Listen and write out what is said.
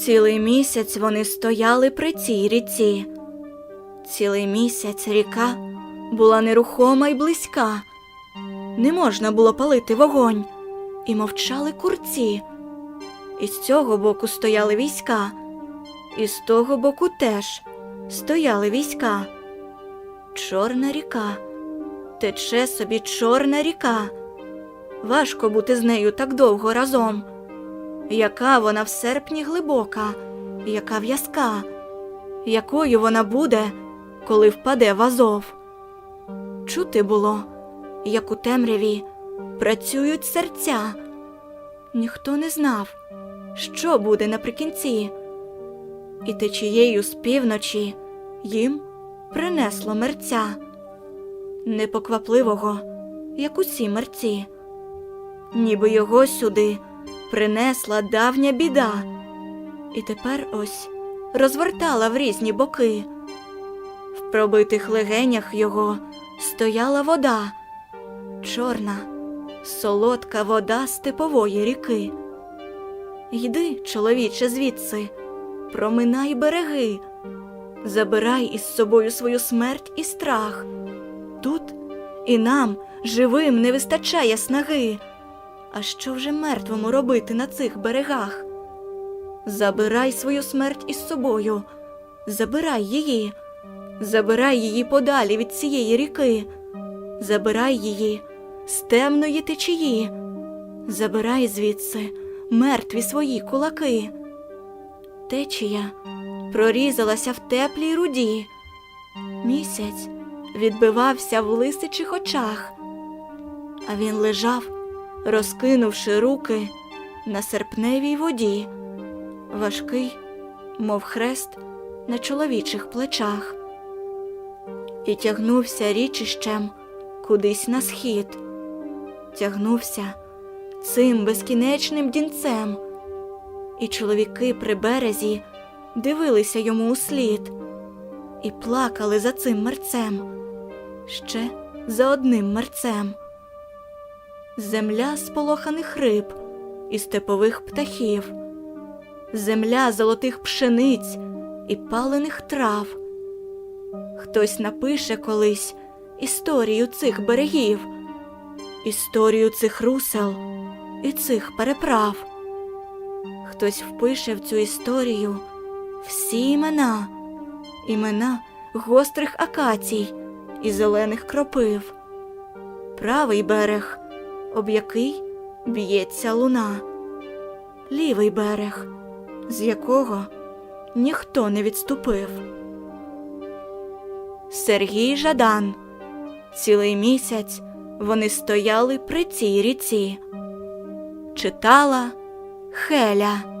Цілий місяць вони стояли при цій ріці. Цілий місяць ріка була нерухома й близька. Не можна було палити вогонь, і мовчали курці. І з цього боку стояли війська, і з того боку теж стояли війська. Чорна ріка, тече собі чорна ріка. Важко бути з нею так довго разом. Яка вона в серпні глибока, яка в'язка, якою вона буде, коли впаде в Азов. Чути було, як у темряві працюють серця. Ніхто не знав, що буде наприкінці, і течією з півночі їм принесло мерця, непоквапливого, як усі мерці, ніби його сюди принесла давня біда, і тепер ось розвертала в різні боки. В пробитих легенях його стояла вода, чорна, солодка вода степової ріки. Йди, чоловіче, звідси, проминай береги, забирай із собою свою смерть і страх. Тут і нам, живим, не вистачає снаги. А що вже мертвому робити на цих берегах? Забирай свою смерть із собою, забирай її, забирай її подалі від цієї ріки, забирай її з темної течії, забирай звідси мертві свої кулаки. Течія прорізалася в теплій руді. Місяць відбивався в лисичих очах, а він лежав розкинувши руки на серпневій воді, важкий, мов хрест на чоловічих плечах, і тягнувся річищем кудись на схід, тягнувся цим безкінечним дінцем, і чоловіки при березі дивилися йому услід і плакали за цим мерцем, ще за одним мерцем земля сполоханих риб і степових птахів, земля золотих пшениць і палених трав. Хтось напише колись історію цих берегів, історію цих русел і цих переправ. Хтось впише в цю історію всі імена, імена гострих акацій і зелених кропив, правий берег об який б'ється луна, лівий берег, з якого ніхто не відступив. Сергій Жадан. Цілий місяць вони стояли при цій ріці. Читала Хеля.